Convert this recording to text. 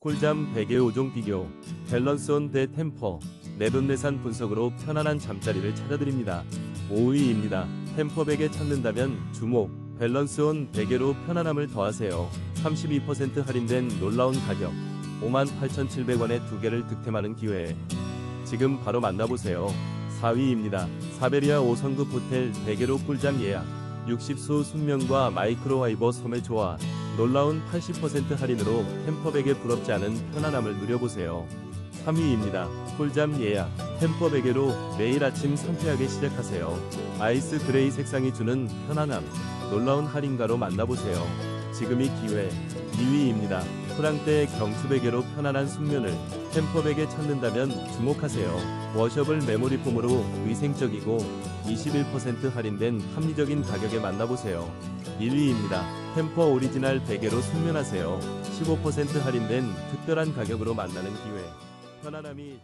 꿀잠 베개 5종 비교, 밸런스 온 대 템퍼, 내돈내산 분석으로 편안한 잠자리를 찾아드립니다. 5위입니다. 템퍼 베개 찾는다면 주목, 밸런스 온 베개로 편안함을 더하세요. 32% 할인된 놀라운 가격, 58,700원에 두 개를 득템하는 기회. 지금 바로 만나보세요. 4위입니다. 사베리아 5성급 호텔 베개로 꿀잠 예약. 60수 숙면과 마이크로와이버 섬의 조화. 놀라운 80% 할인으로 템퍼백에 부럽지 않은 편안함을 누려보세요. 3위입니다. 꿀잠 예약. 템퍼베개로 매일 아침 상쾌하게 시작하세요. 아이스 그레이 색상이 주는 편안함. 놀라운 할인가로 만나보세요. 지금이 기회. 2위입니다. 프랑떼 경추베개로 편안한 숙면을 템퍼베개 찾는다면 주목하세요. 워셔블 메모리 폼으로 위생적이고 21% 할인된 합리적인 가격에 만나보세요. 1위입니다. 템퍼 오리지널 베개로 숙면하세요. 15% 할인된 특별한 가격으로 만나는 기회. 편안함이